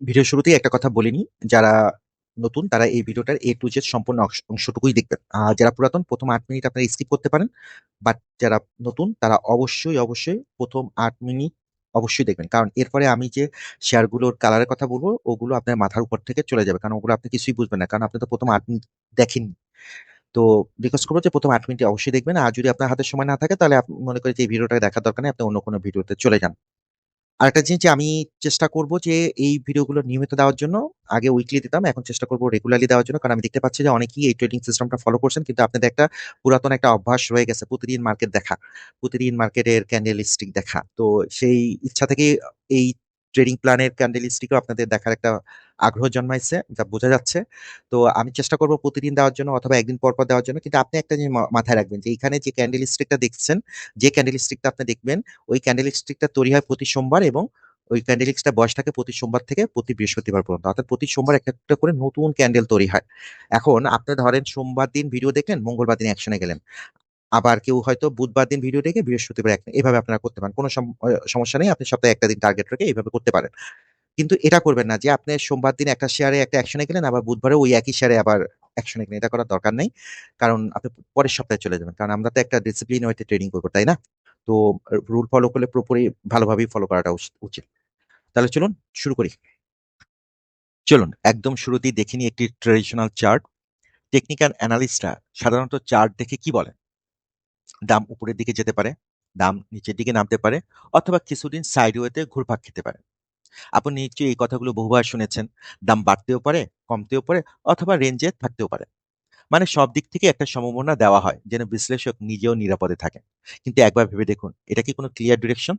Video শুরুতেই একটা কথা বলে নিই, যারা নতুন তারা এই ভিডিওটার এ টু জেড সম্পূর্ণ অংশ অংশটুকুই দেখবেন। যারা পুরাতন ১ম ৮ মিনিট আপনারা স্কিপ করতে পারেন। বাট যারা নতুন তারা অবশ্যই, অবশ্যই ১ম ৮ মিনিট অবশ্যই দেখবেন। কারণ এরপরে আমি যে শেয়ারগুলোর কালারের কথা বলব ওগুলো আপনার মাথার উপর থেকে চলে যাবে। কারণ ওগুলো আপনি কিছুই বুঝবেন না। কারণ আপনি তো ১ম ৮ মিনিট দেখেননি। তো রিকোয়েস্ট করব যে ১ম ৮ মিনিটে অবশ্যই দেখবেন। আর যদি আপনার হাতে সময় না থাকে তাহলে মনে করেন যে এই ভিডিওটা দেখার দরকার নেই। আপনি অন্য কোনো ভিডিওতে চলে যান। আরেকটা জিনিস যে আমি চেষ্টা করব যে এই ভিডিওগুলো নিয়মিত দেওয়ার জন্য। আগে উইকলি দিতাম, এখন চেষ্টা করব রেগুলারলি দেওয়ার জন্য। কারণ আমি দেখতে পাচ্ছি যে অনেকেই এই ট্রেডিং সিস্টেমটা ফলো করছেন। কিন্তু আপনাদের একটা পুরাতন একটা অভ্যাস রয়ে গেছে প্রতিদিন মার্কেট দেখা। প্রতিদিন মার্কেটের ক্যান্ডেল দেখা। তো সেই ইচ্ছা থেকে এই ট্রেডিং প্ল্যানের ক্যান্ডেল স্টিকও আপনাদের দেখার একটা আগ্রহ জন্মাইছে, যা বোঝা যাচ্ছে। তো আমি চেষ্টা করব প্রতিদিন দেওয়ার জন্য অথবা একদিন পর, পর দেওয়ার জন্য। কিন্তু আপনি একটা জিনিস মাথায় রাখবেন যে এইখানে যে ক্যান্ডেল স্টিকটা দেখছেন, যে ক্যান্ডেল স্টিকটা আপনি দেখবেন, ওই ক্যান্ডেল স্টিকটা তৈরি হয় প্রতি সোমবার এবং ওই ক্যান্ডেল স্টিকটা বয়স থাকে প্রতি সোমবার থেকে প্রতি বৃহস্পতিবার পর্যন্ত। অর্থাৎ প্রতি সোমবার একটা, একটা করে নতুন ক্যান্ডেল তৈরি হয়। এখন আপনি ধরেন সোমবার দিন ভিডিও দেখলেন, মঙ্গলবার দিন অ্যাকশনে গেলেন। আবার কেউ হয়তো বুধবার দিন ভিডিও দেখে বৃহস্পতিবার এক এভাবে আপনারা করতে পারেন। কোনো সম সমস্যা নেই। আপনি সপ্তাহে একটা দিন টার্গেট রেখে এইভাবে করতে পারেন। কিন্তু এটা করবেন না যে আপনি সোমবার দিন একটা শেয়ারে একটা অ্যাকশনে গেলেন, আবার বুধবারে ওই একই শেয়ারে আবার অ্যাকশনে গেলেন। এটা করার দরকার নেই। কারণ আপনি পরের সপ্তাহে চলে যাবেন। কারণ আমরা তো একটা ডিসিপ্লিন ওয়েতে ট্রেডিং করব তাই না? তো রুল ফলো করলে পুরোপুরি ভালোভাবেই ফলো করাটা উচিত। তাহলে চলুন শুরু করি। চলুন একদম শুরুতেই দেখিনি একটি ট্র্যাডিশনাল চার্ট। টেকনিক্যাল অ্যানালিস্টরা সাধারণত চার্ট দেখে কি বলেন? দাম উপরের দিকে যেতে পারে, দাম নিচের দিকে নামতে পারে অথবা কিছুদিন সাইডওয়েতে ঘুরপাক খেতে পারে। আপনি নিশ্চয়ই এই কথাগুলো বহুবার শুনেছেন। দাম বাড়তেও পারে, কমতেও পারে অথবা রেঞ্জে থাকতেও পারে। মানে সব দিক থেকে একটা সম্ভাবনা দেওয়া হয় যেন বিশ্লেষক নিজেও নিরাপদে থাকেন। কিন্তু একবার ভেবে দেখুন, এটা কি কোনো ক্লিয়ার ডিরেকশন?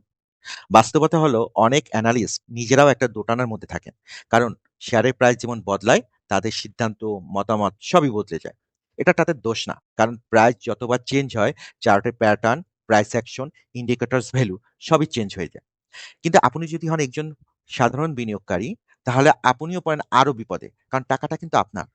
বাস্তবতা হলো অনেক অ্যানালিস্ট নিজেরাও একটা দোটানার মধ্যে থাকেন। কারণ শেয়ারের প্রাইস যেমন বদলায়, তাদের সিদ্ধান্ত, মতামত সবই বদলে যায়। এটা তাদের দোষ না। কারণ প্রাইস যতবার চেঞ্জ হয়, চার্টের pattern, price action, indicators value সবই চেঞ্জ হয়ে যায়। কিন্তু আপনি যদি হন একজন সাধারণ বিনিয়োগকারী, তাহলে আপনিও পড়েন আরও বিপদে। কারণ টাকাটা কিন্তু আপনার।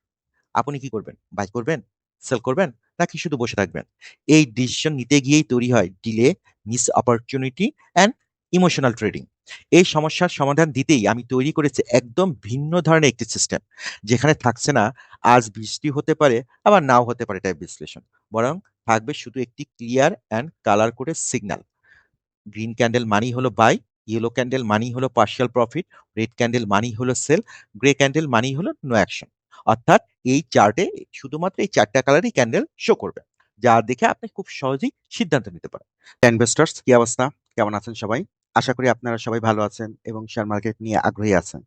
আপনি কি করবেন? বাই করবেন? সেল করবেন? নাকি শুধু বসে থাকবেন? এই ডিসিশন নিতে গিয়েই তৈরি হয় delay, miss opportunity and emotional trading. এই সমস্যার সমাধান দিতেই আমি তৈরি করেছি একদম ভিন্ন ধরনের একটি সিস্টেম। যেখানে থাকছে না আজ বৃষ্টি হতে পারে, আবার নাও হতে পারে টাইপ বিশ্লেষণ। বরং থাকবে শুধু একটি ক্লিয়ার অ্যান্ড কালার করে সিগন্যাল। গ্রিন ক্যান্ডেল মানি হলো বাই, ইয়েলো ক্যান্ডেল মানি হলো পার্শিয়াল প্রফিট, রেড ক্যান্ডেল মানি হলো সেল, গ্রে ক্যান্ডেল মানি হলো নো অ্যাকশন। অর্থাৎ এই চার্টে শুধুমাত্র এই চারটা কালারই ক্যান্ডেল শো করবে। যা দেখে আপনি খুব সহজেই সিদ্ধান্ত নিতে পারেন। ইনভেস্টর্স কি অবস্থা? কেমন আছেন সবাই? আশা করি আপনারা সবাই ভালো আছেন এবং শেয়ার মার্কেট নিয়ে আগ্রহী আছেন।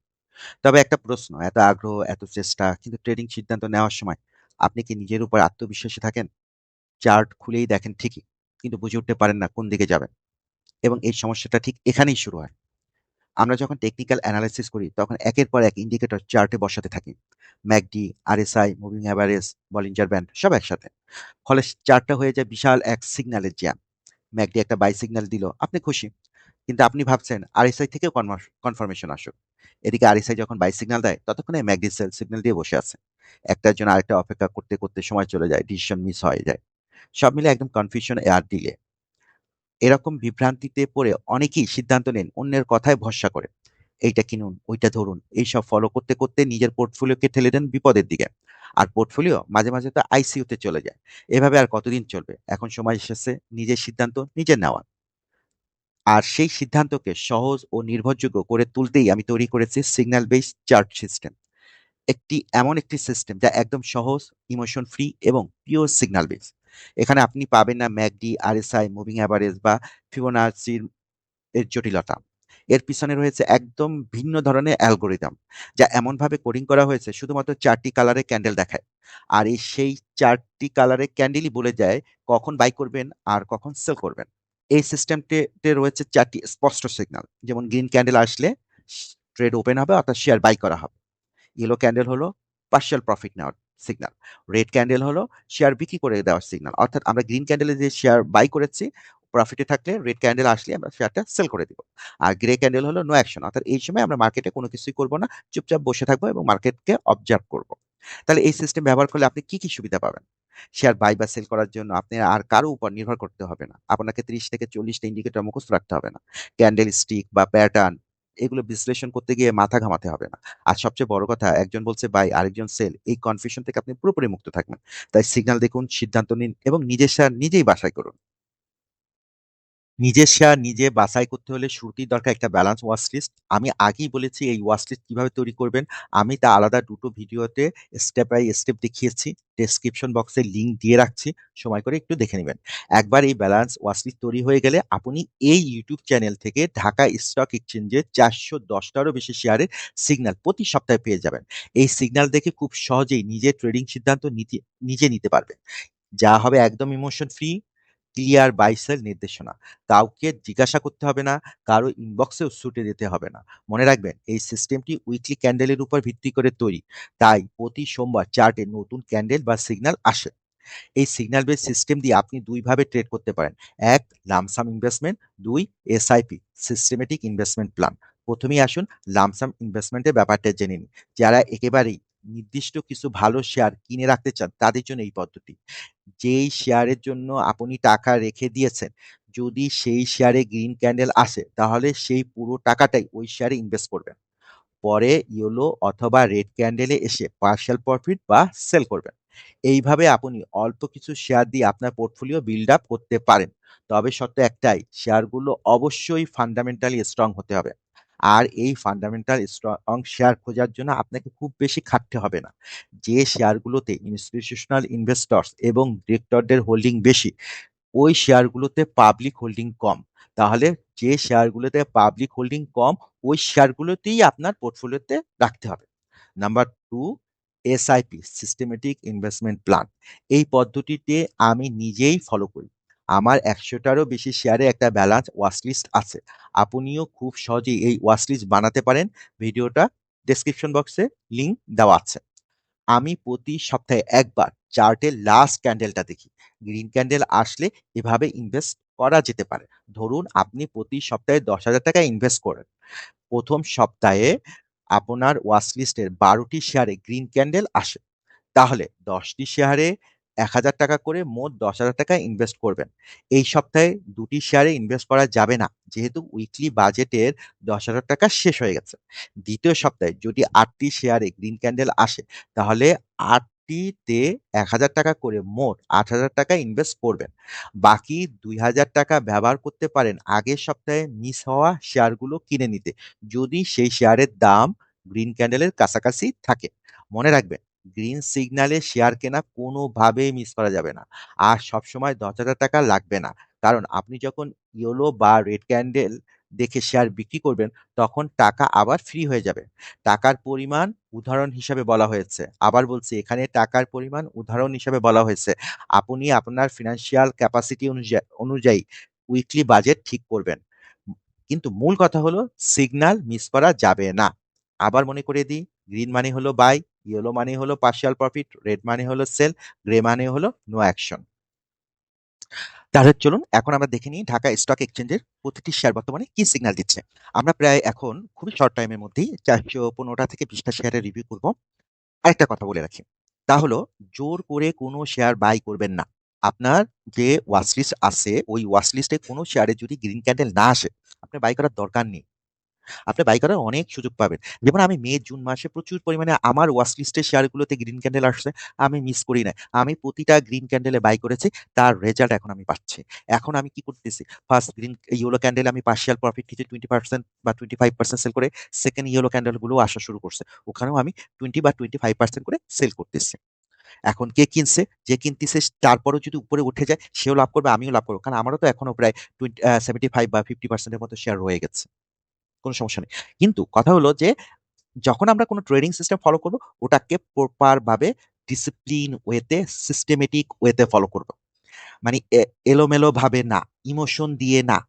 তবে একটা প্রশ্ন, এত আগ্রহ, এত চেষ্টা কিন্তু ট্রেডিং সিদ্ধান্ত নেওয়ার সময় আপনি কি নিজের উপর আত্মবিশ্বাসী থাকেন? চার্ট খুলেই দেখেন ঠিকই, কিন্তু বুঝে উঠতে পারেন না কোন দিকে যাবেন। এবং এই সমস্যাটা ঠিক এখানেই শুরু হয়। আমরা যখন টেকনিক্যাল অ্যানালাইসিস করি তখন একের পর এক ইন্ডিকেটর চার্টে বসাতে থাকি। MACD, RSI, moving average, Bollinger band সব একসাথে। ফলে চার্টটা হয়ে যায় বিশাল এক সিগন্যালের জ্যাম। ম্যাকডি একটা বাই সিগন্যাল দিল, আপনি খুশি। কিন্তু আপনি ভাবছেন আরএসআই থেকেও কনফার্মেশন আসুক। এদিকে আরএসআই যখন বাই সিগন্যাল দেয় ততক্ষণে ম্যাকডি সেল সিগন্যাল দিয়ে বসে আছে। একটার জন্য আরেকটা অপেক্ষা করতে, করতে সময় চলে যায়, ডিসিশন মিস হয়ে যায়। সব মিলে একদম কনফিউশন আর ডিলে। এরকম বিভ্রান্তিতে পড়ে অনেকেই সিদ্ধান্ত নেন অন্যের কথায় ভরসা করে। এইটা কিনুন, ওইটা ধরুন। এইসব ফলো করতে, করতে নিজের পোর্টফোলিওকে ঠেলে দেন বিপদের দিকে। আর পোর্টফোলিও মাঝে, মাঝে তো আইসিইউতে চলে যায়। এভাবে আর কতদিন চলবে? এখন সময় এসেছে নিজের সিদ্ধান্ত নিজে নেওয়ার। আর সেই সিদ্ধান্তকে সহজ ও নির্ভরযোগ্য করে তুলতেই আমি তৈরি করেছি সিগন্যাল বেসড চার্ট সিস্টেম। একটি এমন একটি সিস্টেম যা একদম সহজ, ইমোশন ফ্রি এবং পিওর সিগন্যাল বেস। এখানে আপনি পাবেন না ম্যাকডি, আরএসআই, মুভিং অ্যাভারেজ বা ফিবোনাচির এর জটিলতা। এর পিছনে রয়েছে একদম ভিন্ন ধরনের অ্যালগোরিদম যা এমনভাবে কোডিং করা হয়েছে শুধুমাত্র ৪ টি কালারে ক্যান্ডেল দেখায়। আর এই সেই ৪ টি কালারের ক্যান্ডেলই বলে যায় কখন বাই করবেন আর কখন সেল করবেন। এই সিস্টেমটিতে রয়েছে চারটি স্পষ্ট সিগনাল যেমন গ্রিন ক্যান্ডেল আসলে ট্রেড ওপেন হবে অর্থাৎ শেয়ার বাই করা হবে। ইয়েলো ক্যান্ডেল হলো পার্শিয়াল প্রফিট নেওয়ার সিগনাল রেড ক্যান্ডেল হলো শেয়ার বিক্রি করে দেওয়ার সিগনাল অর্থাৎ আমরা গ্রিন ক্যান্ডেলে যে শেয়ার বাই করেছি, প্রফিটে থাকলে রেড ক্যান্ডেল আসলে আমরা শেয়ারটা সেল করে দিব। আর গ্রে ক্যান্ডেল হলো নো অ্যাকশন। অর্থাৎ এই সময় আমরা মার্কেটে কোনো কিছুই করব না। চুপচাপ বসে থাকব এবং মার্কেটকে অবজার্ভ করব। তাহলে এই সিস্টেম ব্যবহার করলে আপনি কি, কি সুবিধা পাবেন? শেয়ার বাই বা সেল করার জন্য আপনি আর কারও উপর নির্ভর করতে হবে না। আপনাকে ৩০ থেকে ৪০ টা ইন্ডিকেটর মুখস্থ রাখতে হবে না। ক্যান্ডেল স্টিক বা প্যাটার্ন এগুলো বিশ্লেষণ করতে গিয়ে মাথা ঘামাতে হবে না আর সবচেয়ে বড় কথা একজন বলছে বাই আরেকজন সেল এই কনফিউশন থেকে আপনি পুরোপুরি মুক্ত থাকবেন তাই সিগন্যাল দেখুন সিদ্ধান্ত নিন এবং নিজের শেয়ার নিজেই বাছাই করুন নিজের শেয়ার নিজে বাছাই করতে হলে শুরুতেই দরকার একটা ব্যালেন্স ওয়াচ লিস্ট আমি আগেই বলেছি এই ওয়াচ লিস্ট কীভাবে তৈরি করবেন। আমি তা আলাদা দুটো ভিডিওতে স্টেপ বাই স্টেপ দেখিয়েছি। ডেসক্রিপশন বক্সে লিঙ্ক দিয়ে রাখছি। সময় করে একটু দেখে নেবেন। একবার এই ব্যালেন্স ওয়াচ লিস্ট তৈরি হয়ে গেলে আপনি এই ইউটিউব চ্যানেল থেকে ঢাকা স্টক এক্সচেঞ্জে চারশো দশটারও বেশি শেয়ারের সিগন্যাল প্রতি সপ্তাহে পেয়ে যাবেন। এই সিগন্যাল দেখে খুব সহজেই নিজের ট্রেডিং সিদ্ধান্ত নিতে, নিজে নিতে পারবেন। যা হবে একদম ইমোশন ফ্রি ক্লিয়ার বাইসেল নির্দেশনা। কাউকে জিজ্ঞাসা করতে হবে না, কারও ইনবক্সেও ছুটে যেতে হবে না। মনে রাখবেন, এই সিস্টেমটি উইকলি ক্যান্ডেলের উপর ভিত্তি করে তৈরি। তাই প্রতি সোমবার চার্টে নতুন ক্যান্ডেল বা সিগন্যাল আসে। এই সিগন্যাল বেস সিস্টেম দিয়ে আপনি দুইভাবে ট্রেড করতে পারেন। এক লামসাম ইনভেস্টমেন্ট দুই এসআইপি সিস্টেমেটিক ইনভেস্টমেন্ট প্ল্যান প্রথমেই আসুন লামসাম ইনভেস্টমেন্টের ব্যাপারটা জেনে নিন যারা একেবারেই নির্দিষ্ট কিছু ভালো শেয়ার কিনে রাখতে চান, তাদের জন্য এই পদ্ধতি। যেই শেয়ারের জন্য আপনি টাকা রেখে দিয়েছেন, যদি সেই শেয়ারে গ্রিন ক্যান্ডেল আসে, তাহলে সেই পুরো টাকাটাই ওই শেয়ারে ইনভেস্ট করবেন। পরে ইয়েলো অথবা রেড ক্যান্ডেলে এসে পার্শিয়াল প্রফিট বা সেল করবেন। এইভাবে আপনি অল্প কিছু শেয়ার দিয়ে আপনার পোর্টফোলিও বিল্ড আপ করতে পারেন। তবে শর্ত একটাই শেয়ারগুলো অবশ্যই ফান্ডামেন্টালি স্ট্রং হতে হবে। আর এই ফান্ডামেন্টাল স্ট্রং শেয়ার খোঁজার জন্য আপনাকে খুব বেশি খাটতে হবে না। যে শেয়ারগুলোতে ইনস্টিটিউশনাল ইনভেস্টর্স এবং ডিরেক্টরদের হোল্ডিং বেশি, ওই শেয়ারগুলোতে পাবলিক হোল্ডিং কম। তাহলে যে শেয়ারগুলোতে পাবলিক হোল্ডিং কম, ওই শেয়ারগুলোতেই আপনার পোর্টফোলিওতে রাখতে হবে। Number two SIP systematic investment plan এই পদ্ধতিতে আমি নিজেই ফলো করি। আমার একশোটারও বেশি শেয়ারে একটা ব্যালেন্স ওয়াচলিস্ট আছে। আপনিও খুব সহজেই এই ওয়াচলিস্ট বানাতে পারেন। ভিডিওটা ডেসক্রিপশন বক্সে লিঙ্ক দেওয়া আছে। আমি প্রতি সপ্তাহে একবার চার্টের লাস্ট ক্যান্ডেলটা দেখি। গ্রিন ক্যান্ডেল আসলে এভাবে ইনভেস্ট করা যেতে পারে। ধরুন, আপনি প্রতি সপ্তাহে দশ হাজার টাকা ইনভেস্ট করেন। প্রথম সপ্তাহে আপনার ওয়াচলিস্টের বারোটি শেয়ারে গ্রিন ক্যান্ডেল আসে। তাহলে দশটি শেয়ারে এক হাজার টাকা করে মোট দশ হাজার টাকা ইনভেস্ট করবেন। এই সপ্তাহে দুটি শেয়ারে ইনভেস্ট করা যাবে না। যেহেতু উইকলি বাজেটের দশ হাজার টাকা শেষ হয়ে গেছে। দ্বিতীয় সপ্তাহে যদি আটটি শেয়ারে গ্রিন ক্যান্ডেল আসে, তাহলে আটটিতে এক হাজার টাকা করে মোট আট হাজার টাকা ইনভেস্ট করবেন। বাকি দুই হাজার টাকা ব্যবহার করতে পারেন আগের সপ্তাহে মিস হওয়া শেয়ারগুলো কিনে নিতে, যদি সেই শেয়ারের দাম গ্রিন ক্যান্ডেলের কাছাকাছি থাকে। মনে রাখবেন গ্রিন সিগন্যালে শেয়ার কেনা কোনোভাবেই মিস করা যাবে না। আর সবসময় দশ হাজার টাকা লাগবে না। কারণ আপনি যখন ইয়েলো বা রেড ক্যান্ডেল দেখে শেয়ার বিক্রি করবেন, তখন টাকা আবার ফ্রি হয়ে যাবে। টাকার পরিমাণ উদাহরণ হিসাবে বলা হয়েছে। আবার বলছি, এখানে টাকার পরিমাণ উদাহরণ হিসাবে বলা হয়েছে। আপনি আপনার ফিনান্সিয়াল ক্যাপাসিটি অনুযায়ী অনুযায়ী উইকলি বাজেট ঠিক করবেন। কিন্তু মূল কথা হলো সিগন্যাল মিস করা যাবে না। আবার মনে করে দিই গ্রিন মানে হলো বাই ইয়েলো মানে হলো পার্শিয়াল প্রফিট রেড মানে হলো সেল গ্রে মানে হলো নো অ্যাকশন তাহলে চলুন, এখন আমরা দেখে নিই ঢাকা স্টক এক্সচেঞ্জের প্রতিটি শেয়ার বর্তমানে কি সিগন্যাল দিচ্ছে। আমরা প্রায় এখন খুবই শর্ট টাইমের মধ্যেই চারশো পনেরোটা থেকে বিশটা শেয়ারের রিভিউ করব। আরেকটা কথা বলে রাখি, তা হলো জোর করে কোনো শেয়ার বাই করবেন না। আপনার যে ওয়াচলিস্ট আছে, ওই ওয়াচলিস্টে কোনো শেয়ারে যদি গ্রিন ক্যান্ডেল না আসে, আপনার বাই করার দরকার নেই। আপনি বাই করার অনেক সুযোগ পাবেন। যেমন আমি মে, জুন মাসে প্রচুর পরিমাণে আমার ওয়াচ লিস্টের শেয়ারগুলোতে গ্রিন ক্যান্ডেল আসছে, আমি মিস করি না আমি প্রতিটা গ্রিন ক্যান্ডেলে বাই করেছি, তার রেজাল্ট এখন আমি পাচ্ছি। এখন আমি কি করতেছি? ফার্স্ট গ্রিন ইয়েলো ক্যান্ডেল আমি পার্শিয়াল প্রফিট কিছু টোয়েন্টি পার্সেন্ট বা টোয়েন্টি ফাইভ পার্সেন্ট সেল করে সেকেন্ড ইয়েলো ক্যান্ডেলগুলো আসা শুরু করছে। ওখানেও আমি টোয়েন্টি বা টোয়েন্টি ফাইভ পার্সেন্ট করে সেল করতেছি। এখন কে কিনছে? যে কিনতেছে, তারপরও যদি উপরে উঠে যায়, সেও লাভ করবে, আমিও লাভ করব। কারণ আমারও তো এখনও প্রায় টোয়েন্টি সেভেন্টি ফাইভ বা ফিফটি পার্সেন্টের মতো শেয়ার রয়ে গেছে। কোনো সমস্যা নেই। কিন্তু কথা হলো যে, যখন আমরা কোনো ট্রেডিং সিস্টেম ফলো করব, ওটাকে প্রপার ভাবে ডিসিপ্লিন ওয়েতে সিস্টেমেটিক ওয়েতে ফলো করব। মানে এলোমেলো ভাবে না ইমোশন দিয়ে না।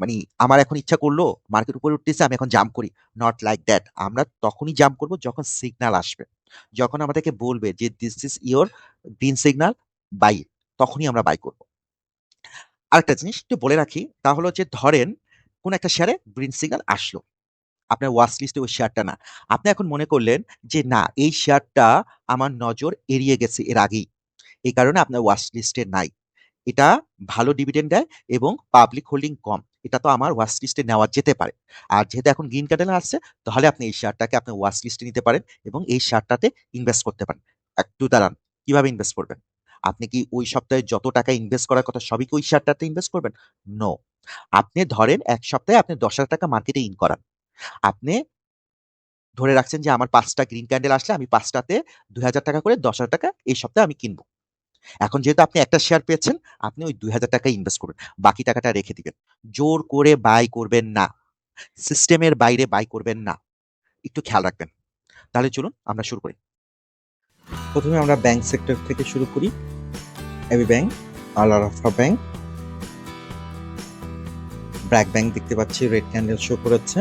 মানে আমার এখন ইচ্ছা করল মার্কেট উপরে উঠতেছে, আমি এখন জাম্প করি। নট লাইক দ্যাট আমরা তখনই জাম্প করব যখন সিগন্যাল আসবে। যখন আমাদেরকে বলবে যে this is your green signal buy তখনই আমরা বাই করব। আরেকটা জিনিস একটু বলে রাখি, তা হলো যে, ধরেন কোন একটা শেয়ারে গ্রিন সিগন্যাল আসলো। আপনার ওয়াচ লিস্টে ওই শেয়ারটা না। আপনি এখন মনে করলেন যে, না, এই শেয়ারটা আমার নজর এড়িয়ে গেছে এর আগেই। এই কারণে আপনার ওয়াচ লিস্টে নাই। এটা ভালো ডিভিডেন্ড দেয় এবং পাবলিক হোল্ডিং কম। এটা তো আমার ওয়াচ লিস্টে নেওয়া যেতে পারে। আর যেহেতু এখন গ্রিন ক্যান্ডেল আসছে, তাহলে আপনি এই শেয়ারটাকে আপনার ওয়াচ লিস্টে নিতে পারেন এবং এই শেয়ারটাতে ইনভেস্ট করতে পারেন। একটু দাঁড়ান, কীভাবে ইনভেস্ট করবেন? আপনি কি ওই সপ্তাহে যত টাকা ইনভেস্ট করার কথা সবই কি ওই শেয়ারটাতে ইনভেস্ট করবেন? নো আপনি ধরেন এক সপ্তাহে আপনি দশ হাজার টাকা মার্কেটে ইন করান। আপনি ধরে রাখছেন যে আমার পাঁচটা গ্রিন ক্যান্ডেল আসলে আমি পাঁচটাতে দুই হাজার টাকা করে দশ হাজার টাকা এই সপ্তাহে আমি কিনবো। এখন যেহেতু আপনি একটা শেয়ার পেয়েছেন, আপনি ওই দুই হাজার টাকা ইনভেস্ট করবেন বাকি টাকাটা রেখে দিবেন। জোর করে বাই করবেন না। সিস্টেমের বাইরে বাই করবেন না। একটু খেয়াল রাখবেন। তাহলে চলুন আমরা শুরু করি। প্রথমে আমরা ব্যাংক সেক্টর থেকে শুরু করি। AB bank Al Arafah bank BRAC bank দেখতে পাচ্ছি রেড ক্যান্ডেল শো করেছে।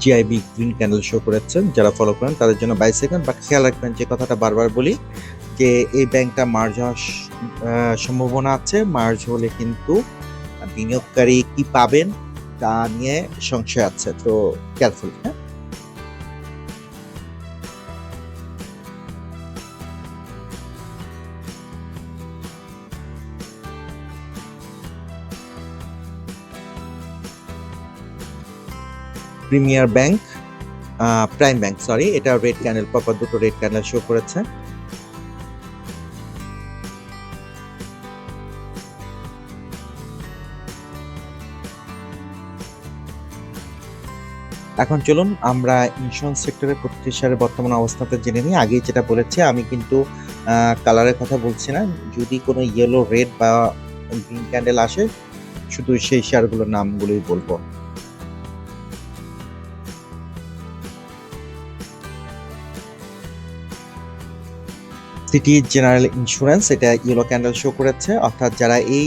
জিআইবি গ্রিন ক্যান্ডেল শো করেছেন যারা ফলো করেন তাদের জন্য বাই সেকেন্ড বাট খেয়াল রাখবেন যে কথাটা বারবার বলি, যে এই ব্যাংকটা মার্জ হওয়ার সম্ভাবনা আছে। মার্জ হলে কিন্তু বিনিয়োগকারী কি পাবেন তা নিয়ে সংশয় আছে। তো কেয়ারফুল হ্যাঁ? Premier bank prime bank sorry এটা রেড ক্যান্ডেল পরপর দুটো রেড ক্যান্ডেল শো করেছে। এখন চলুন আমরা ইন্স্যুরেন্স সেক্টরের প্রতিটি শেয়ারের বর্তমান অবস্থাতে জেনে নিই। আগেই যেটা বলেছি, আমি কিন্তু কালারের কথা বলছি না। যদি কোনো ইয়েলো রেড বা গ্রিন ক্যান্ডেল আসে, শুধু সেই শেয়ারগুলোর নামগুলোই বলব। সিটি জেনারেল ইন্স্যুরেন্স এটা ইয়েলো ক্যান্ডেল শো করেছে। অর্থাৎ যারা এই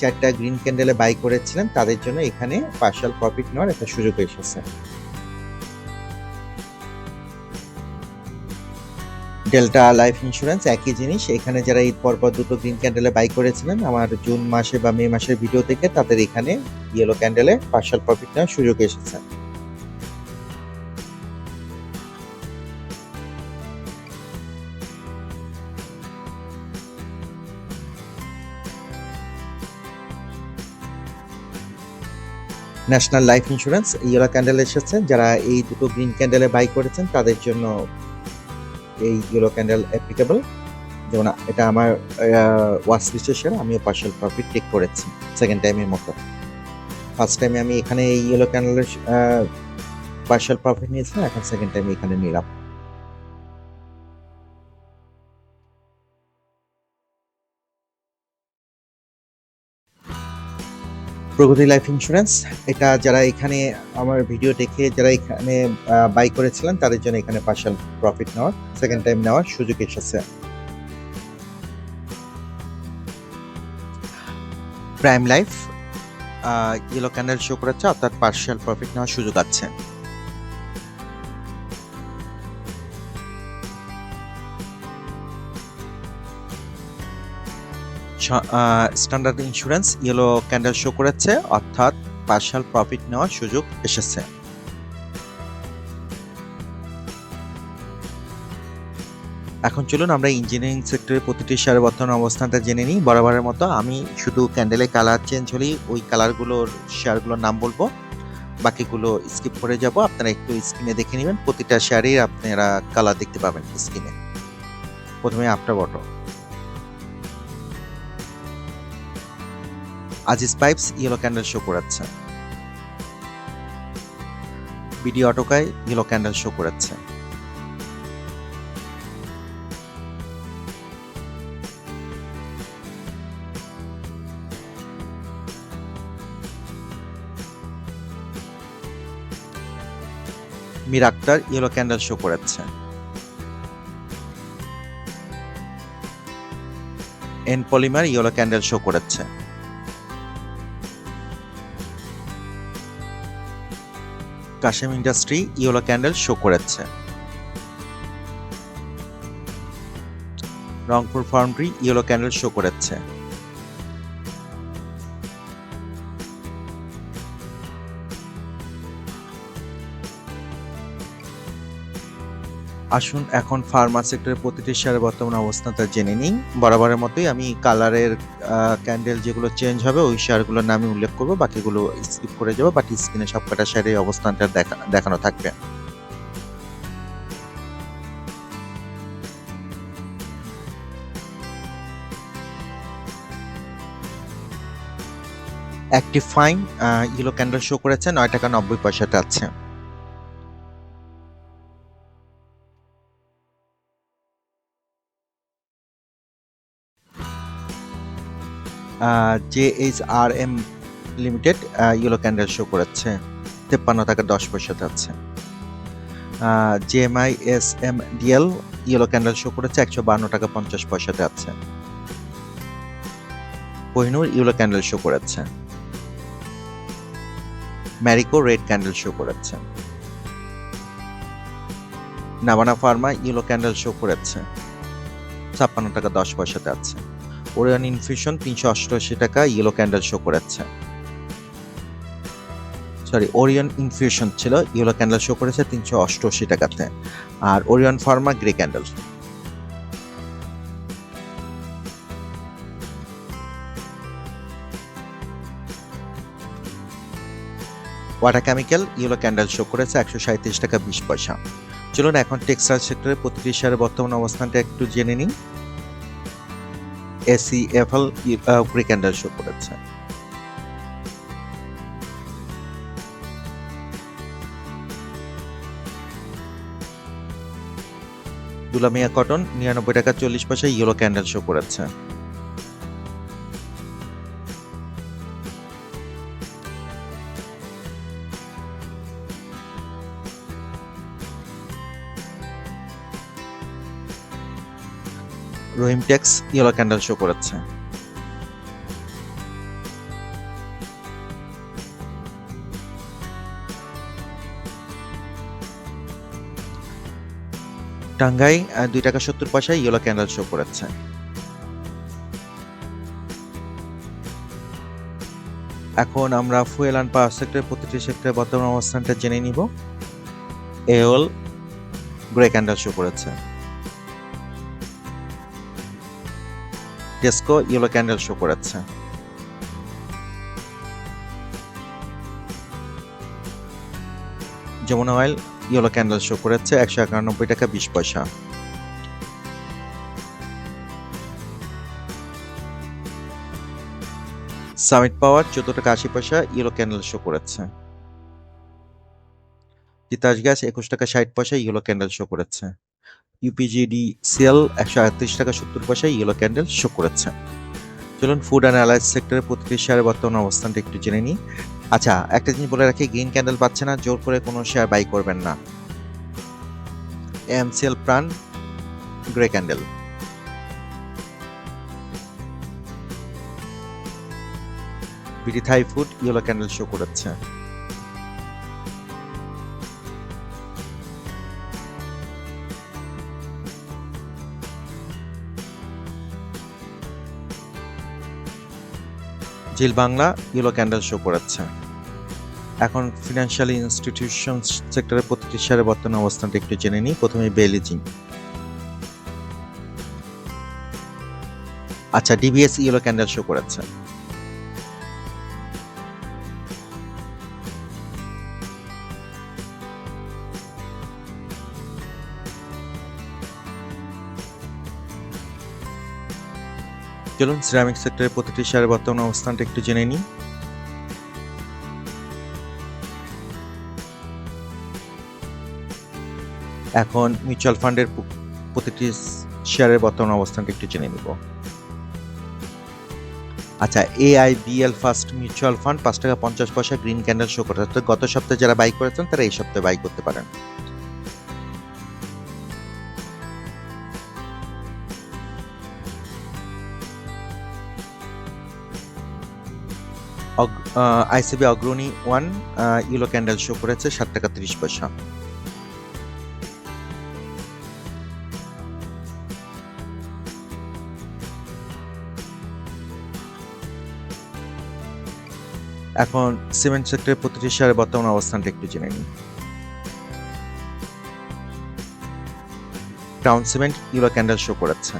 চারটা গ্রিন ক্যান্ডেলে বাই করেছিলেন, তাদের জন্য এখানে পার্শাল প্রফিট নেওয়ার একটা সুযোগ এসেছে। ডেল্টা লাইফ ইন্স্যুরেন্স একই জিনিস, এখানে যারা ঈদ পরপর দুটো গ্রিন ক্যান্ডেলে বাই করেছিলেন, আমার জুন মাসে বা মে মাসের ভিডিও থেকে তাদের এখানে ইয়েলো ক্যান্ডেলে পার্শাল প্রফিট নেওয়ার সুযোগ এসেছে। National life insurance yellow candle এসেছে। যারা এই দুটো গ্রিন ক্যান্ডেলে বাই করেছেন, তাদের জন্য এই ইয়েলো ক্যান্ডেল অ্যাপ্লিকেবল যেমন এটা আমার ওয়াশ লিস্টের আমিও পার্সেল প্রফিট টেক করেছি সেকেন্ড টাইমের মতো। ফার্স্ট টাইমে আমি এখানে এই ইয়েলো ক্যান্ডেলের পার্সেল প্রফিট নিয়েছিলাম এখন সেকেন্ড টাইমে এখানে নিলাম। Pragati life insurance. এটা যারা এখানে আমার ভিডিও দেখে যারা এখানে বাই করেছিলেন, তাদের জন্য এখানে পার্শাল প্রফিট নেওয়ার সেকেন্ড টাইম নেওয়ার সুযোগ এসেছে। Prime life yellow candle show করেছে, অর্থাৎ পার্সাল প্রফিট নেওয়ার সুযোগ আছে। Standard insurance yellow candle show করেছে, অর্থাৎ পার্শাল প্রফিট নেওয়ার সুযোগ এসেছে। এখন চলুন আমরা ইঞ্জিনিয়ারিং সেক্টরের প্রতিটি শেয়ারের বর্তমান অবস্থানটা জেনে নিই। বরাবরের মতো আমি শুধু ক্যান্ডেলে কালার চেঞ্জ হলেই ওই কালারগুলোর শেয়ারগুলোর নাম বলব। বাকিগুলো স্কিপ করে যাব। আপনারা একটু স্ক্রিনে দেখে নেবেন। প্রতিটা শেয়ারেই আপনারা কালার দেখতে পাবেন স্ক্রিনে প্রথমে আফটার বটো Aziz pipes yellow candle show করাচ্ছে বিডি অটোকায় ইয়েলো ক্যান্ডেল শো করাচ্ছে Mir Akhter yellow candle show করাচ্ছে N polymer yellow candle show করাচ্ছে Kashem industry yellow candle show করেছে। রংপুর ফার্মট্রি ইয়েলো ক্যান্ডেল শো করেছে। আসুন, এখন ফার্মা সেক্টরের প্রতিটি শেয়ারের বর্তমান অবস্থানটা জেনে নিই। বরাবরের মতোই আমি কালারের ক্যান্ডেল যেগুলো চেঞ্জ হবে, ওই শেয়ারগুলোর নামে উল্লেখ করব, বাকিগুলো স্কিপ করে যাব বাট স্ক্রিনে সবকটা শেয়ারের অবস্থানটা দেখা, দেখানো থাকবে। একটি ফাইন ইয়েলো ক্যান্ডেল শো করেছে, নয় টাকা নব্বই পয়সাটা আছে। J H R M limited yellow candle show করেছে। তেপ্পান্ন টাকা দশ পয়সাতে আছে JMI S M DL yellow candle show করেছে, একশো বান্ন টাকা পঞ্চাশ পয়সাতে আছে কোহিনুর ইয়েলো ক্যান্ডেল শো করেছে। ম্যারিকো রেড ক্যান্ডেল শো করেছে। নাবানা ফার্মা ইয়েলো ক্যান্ডেল শো করেছে। ছাপ্পান্ন টাকা দশ পয়সাতে আছে ওরিয়ন ইনফিউশন তিনশো অষ্টআশি টাকা ইয়েলো ক্যান্ডেল শো করেছে। সরি ওরিয়ন ইনফিউশন ছিল ইয়েলো ক্যান্ডেল শো করেছে তিনশো অষ্টআশি টাকাতে। আর Orion pharma grey candle water chemical yellow candle show করেছে একশো সাঁত্রিশ টাকা বিশ পয়সা। চলুন এখন টেক্সটাইল সেক্টরের প্রতিটি শেয়ারের বর্তমান অবস্থানটা একটু জেনে নিন এসি এফএল গ্রে শো করেছে। দুলামিয়া কটন নিরানব্বই টাকা চল্লিশ পয়সা ইয়েলো ক্যান্ডেল শো করেছে। Rahim tex yellow candle show করেছে। টাঙ্গাই দুই টাকা সত্তর পয়সায় ইয়েলো ক্যান্ডেল শো করেছে। এখন আমরা ফুয়েল অ্যান্ড পাওয়ার সেক্টরের প্রতিটি সেক্টরের বর্তমান অবস্থানটা জেনে নিব। এওল গ্রে ক্যান্ডেল শো করেছে। টেস্কো ইয়েলো ক্যান্ডেল শো করেছে Jamuna oil yellow candle show করেছে একশো একানব্বই টাকা বিশ পয়সা। সামিট পাওয়ার চোদ্দ টাকা আশি পয়সা ইয়েলো ক্যান্ডেল শো করেছে তিতাস গ্যাস একুশ টাকা ষাট পয়সা ইয়েলো ক্যান্ডেল শো করেছে ইউপিজিডি সেল একশো আটত্রিশ টাকা সত্তর পয়সা ইয়েলো ক্যান্ডেল শো করেছে। চলুন ফুড অ্যান্ড অ্যালাইজ সেক্টরের প্রতিটি শেয়ারের বর্তমান অবস্থানটা একটু জেনে নিই। আচ্ছা একটা জিনিস বলে রাখি গ্রিন ক্যান্ডেল পাচ্ছে না, জোর করে কোনো শেয়ার বাই করবেন না। M MCL Pran grey candle BD Thai food yellow candle show করেছে। Zeal Bangla, yellow candle show করাচ্ছে এখন ফিনান্সিয়াল ইনস্টিটিউশন সেক্টরের প্রতিটি শেয়ারের বর্তমান অবস্থানটা একটু জেনে নিই। প্রথমে বেলিজিং আচ্ছা ডিবিএস ইয়েলো ক্যান্ডেল শো করেছে। চলুন সিরামিক সেক্টরের প্রতিটি শেয়ারের বর্তমান অবস্থানটা একটু জেনে নিই। এখন মিউচুয়াল ফান্ডের প্রতিটি শেয়ারের বর্তমান অবস্থানটা একটু জেনে নিব। আচ্ছা এআইবিএল ফার্স্ট মিউচুয়াল ফান্ড পাঁচ টাকা পঞ্চাশ পয়সা গ্রিন ক্যান্ডেল শো করে অর্থাৎ গত সপ্তাহে যারা বাই করেছেন, তারা এই সপ্তাহে বাই করতে পারেন। ICB Agrani one yellow candle show করেছে, সাত টাকা তিরিশ পয়সা। এখন সিমেন্ট সেক্টরের প্রতিটি শেয়ারের বর্তমান অবস্থানটা একটু জেনে নিই। Crown cement yellow candle show করেছে।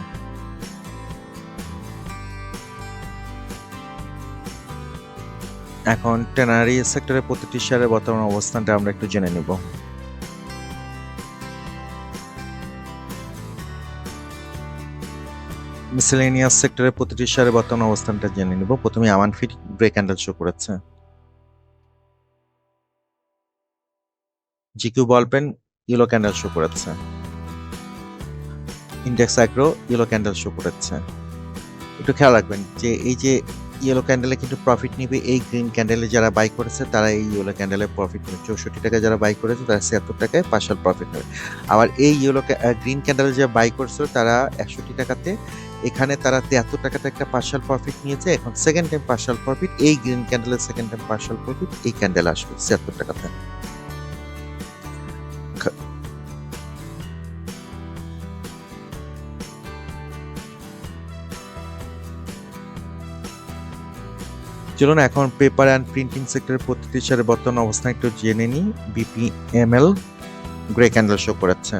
এখন টেনারি সেক্টরের প্রতিটি শেয়ারের বর্তমান অবস্থানটা আমরা একটু জেনে নিব। মিসেলেনিয়াস সেক্টরের প্রতিটি শেয়ারের বর্তমান অবস্থানটা জেনে নিব। প্রথমে আমান ফিট ব্রেক ক্যান্ডেল শো করেছে। GQ ball pen yellow candle show করেছে। Index agro yellow candle show করেছে। একটু খেয়াল রাখবেন যে এই যে ইয়েলো ক্যান্ডেলে কিন্তু প্রফিট নিবে। এই গ্রিন ক্যান্ডেলে যারা বাই করেছে, তারা এই ইয়েলো ক্যান্ডেলে প্রফিট নেবে। চৌষট্টি টাকা যারা বাই করেছে, তারা ছিয়াত্তর টাকায় পার্সাল প্রফিট নেবে। আবার এই ইয়েলো গ্রিন ক্যান্ডেলে যারা বাই করছিল তারা একষট্টি টাকাতে, এখানে তারা তিয়াত্তর টাকাতে একটা পার্শাল প্রফিট নিয়েছে। এখন সেকেন্ড টাইম পার্শাল প্রফিট এই গ্রিন ক্যান্ডেলের সেকেন্ড টাইম পার্শাল প্রফিট এই ক্যান্ডেল আসবে ছিয়াত্তর টাকাতে। চলুন এখন পেপার অ্যান্ড প্রিন্টিং সেক্টরের প্রতিটি শেয়ারের বর্তমান অবস্থান একটু জেনে নিই। বিপিএমএল গ্রে ক্যান্ডেল শো করেছে।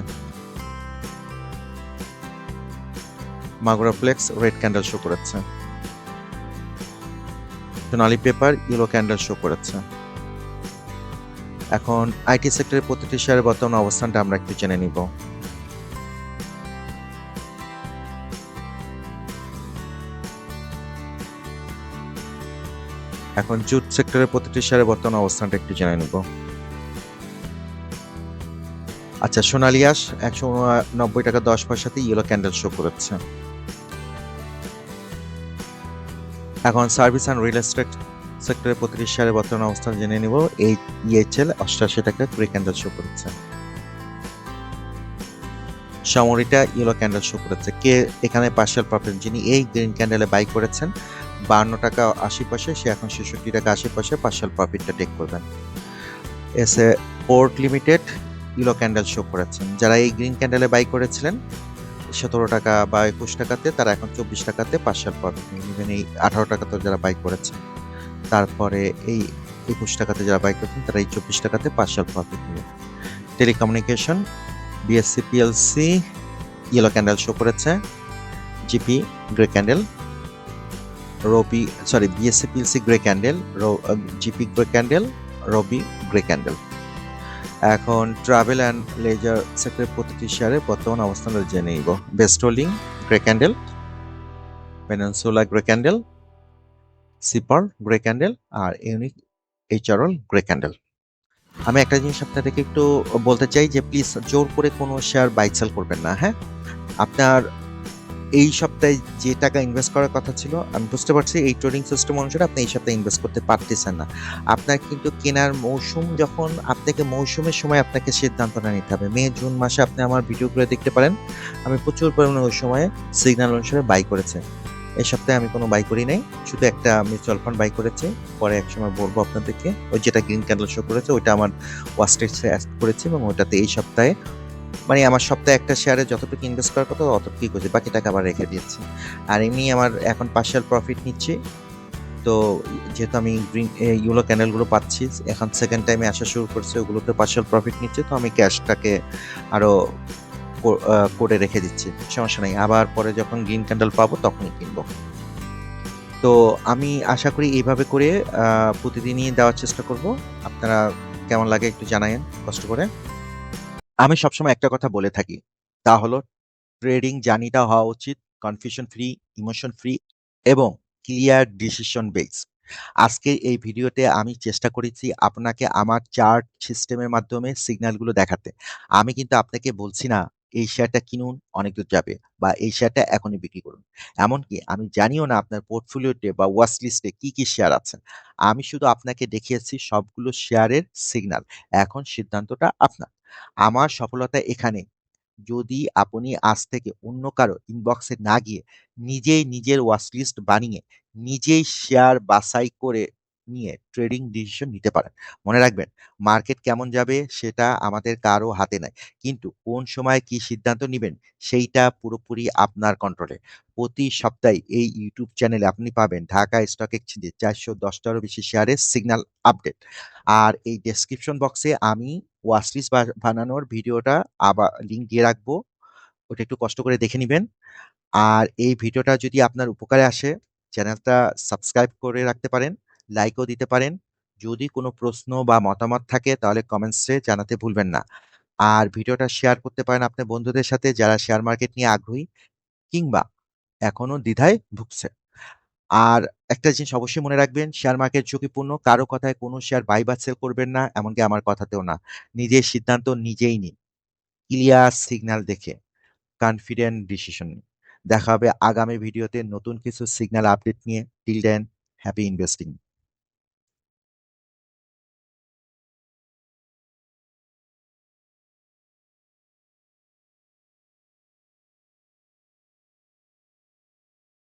Magura flex red candle show করেছে। Sonali paper yellow candle show করেছে। এখন আইটি সেক্টরের প্রতিটি শেয়ারের বর্তমান অবস্থানটা আমরা একটু জেনে নিব। এখন জুট সেক্টরের প্রতিটি শেয়ারের বর্তমান অবস্থানটা একটু জেনে নিব। আচ্ছা সোনালিয়াস একশো নব্বই টাকা দশ পয়সাতে ইয়েলো ক্যান্ডেল শো করেছে। এখন সার্ভিস অ্যান্ড রিয়েল এস্টেট সেক্টরের প্রতিটি শেয়ারের বর্তমান অবস্থান জেনে নিব। এই ইএইচএল অষ্টাশি টাকা গ্রে ক্যান্ডেল শো করেছে। সামরিটা ইয়েলো ক্যান্ডেল শো করেছে। কে এখানে পার্শিয়াল প্রফিট যিনি এই গ্রিন ক্যান্ডেলে বাই করেছেন বান্ন টাকা আশি সে এখন ছেষট্টি টাকা আশি পয়সা প্রফিটটা টেক করবেন। এসে port limited yellow candle show করেছেন। যারা এই গ্রিন ক্যান্ডেলে বাই করেছিলেন, সতেরো টাকা বা একুশ টাকাতে, তারা এখন চব্বিশ টাকাতে পার্শাল প্রফিট নেবেন। এই আঠারো টাকাতে যারা বাই করেছেন, তারপরে এই একুশ টাকাতে যারা বাই করেছেন, তারা এই চব্বিশ টাকাতে পার্শাল প্রফিট নেবেন। Telecommunication BSC PLC yellow candle show করেছে GP grey candle Robi sorry BSC PLC grey candle GP grey candle Robi grey candle এখন ট্রাভেল অ্যান্ড লেজার সেক্টরের প্রতিটি শেয়ারের বর্তমান অবস্থান জেনে নিব বেস্টোলিং grey candle peninsula grey candle sipper grey candle আর ইউনিক এইচআরএল গ্রে ক্যান্ডেল আমি একটা জিনিস আপনাদেরকে একটু বলতে চাই যে প্লিজ জোর করে কোনো শেয়ার বাই সেল করবেন না হ্যাঁ? আপনার এই সপ্তাহে যে টাকা ইনভেস্ট করার কথা ছিল, আমি বুঝতে পারছি এই ট্রেডিং সিস্টেম অনুসারে আপনি এই সপ্তাহে ইনভেস্ট করতে পারতেছেন না। আপনার কিন্তু কেনার মৌসুম যখন আপনাকে মৌসুমের সময় আপনাকে সিদ্ধান্তটা নিতে হবে। মে, জুন মাসে আপনি আমার ভিডিওগুলো দেখতে পারেন। আমি প্রচুর পরিমাণে ওই সময়ে সিগন্যাল অনুসারে বাই করেছে। এই সপ্তাহে আমি কোনো বাই করি নাই। শুধু একটা মিউচুয়াল ফান্ড বাই করেছি। পরে এক সময় বলব আপনাদেরকে, ওই যেটা গ্রিন ক্যান্ডেল শো করেছে, ওইটা আমার ওয়াস্টেজে অ্যাড করেছি এবং ওইটাতে এই সপ্তাহে মানে আমার সপ্তাহে একটা শেয়ারে যতটুকু ইনভেস্ট করার কথা অতটুকুই করছি বাকি টাকা আবার রেখে দিয়েছি। আর এমনি আমার এখন পার্শিয়াল প্রফিট নিচ্ছি। তো যেহেতু আমি গ্রিন ইউলো ক্যানেলগুলো পাচ্ছি, এখন সেকেন্ড টাইমে আসা শুরু করছে, ওগুলোতে পার্শিয়াল প্রফিট নিচ্ছে, তো আমি ক্যাশটাকে আরও করে রেখে দিচ্ছি, সমস্যা নেই। আবার পরে যখন গ্রিন ক্যান্ডেল পাবো তখনই কিনবো। তো আমি আশা করি এইভাবে করে প্রতিদিনই দেওয়ার চেষ্টা করব। আপনারা কেমন লাগে একটু জানায়েন, কষ্ট করে। আমি সবসময় একটা কথা বলে থাকি। তা হলো ট্রেডিং জার্নিটা হওয়া উচিত কনফিউশন ফ্রি ইমোশন ফ্রি এবং ক্লিয়ার ডিসিশন বেস আজকের এই ভিডিওতে আমি চেষ্টা করেছি আপনাকে আমার চার্ট সিস্টেমের মাধ্যমে সিগন্যালগুলো দেখাতে। আমি কিন্তু আপনাকে বলছি না, এই শেয়ারটা কিনুন, অনেক দূর যাবে বা এই শেয়ারটা এখনই বিক্রি করুন। এমনকি আমি জানিও না আপনার পোর্টফোলিওতে বা ওয়াচ লিস্টে কী কী শেয়ার আছে। আমি শুধু আপনাকে দেখিয়েছি সবগুলো শেয়ারের সিগন্যাল এখন সিদ্ধান্তটা আপনার। আমার সফলতা এখানে। যদি আপনি আজ থেকে অন্য কারও ইনবক্সে না গিয়ে নিজেই নিজের ওয়াচ লিস্ট বানিয়ে নিজেই শেয়ার বাছাই করে নিয়ে ট্রেডিং ডিসিশন নিতে পারেন। মনে রাখবেন মার্কেট কেমন যাবে সেটা আমাদের কারও হাতে নাই। কিন্তু কোন সময় কি সিদ্ধান্ত নেবেন সেইটা পুরোপুরি আপনার কন্ট্রোলে প্রতি সপ্তাহে এই ইউটিউব চ্যানেলে আপনি পাবেন ঢাকা স্টক এক্সচেঞ্জে চারশো দশটারও বেশি শেয়ারের সিগন্যাল আপডেট আর এই ডেসক্রিপশন বক্সে আমি ওয়াচলিস্ট বানানোর ভিডিওটা আবার লিঙ্ক দিয়ে রাখব ওটা একটু কষ্ট করে দেখে নেবেন আর এই ভিডিওটা যদি আপনার উপকারে আসে, চ্যানেলটা সাবস্ক্রাইব করে রাখতে পারেন, লাইকও দিতে পারেন। যদি কোনো প্রশ্ন বা মতামত থাকে তাহলে কমেন্টসে জানাতে ভুলবেন না। আর ভিডিওটা শেয়ার করতে পারেন আপনার বন্ধুদের সাথে যারা শেয়ার মার্কেট নিয়ে আগ্রহী কিংবা এখনও দ্বিধায় ভুগছে। আর একটা জিনিস অবশ্যই মনে রাখবেন, শেয়ার মার্কেট ঝুঁকিপূর্ণ। কারও কথায় কোনো শেয়ার বাই বা সেল করবেন না, এমনকি আমার কথাতেও না। নিজের সিদ্ধান্ত নিজেই নিন। ক্লিয়ার সিগন্যাল দেখে কনফিডেন্ট ডিসিশন। দেখা হবে আগামী ভিডিওতে নতুন কিছু সিগন্যাল আপডেট নিয়ে। Till then, happy investing.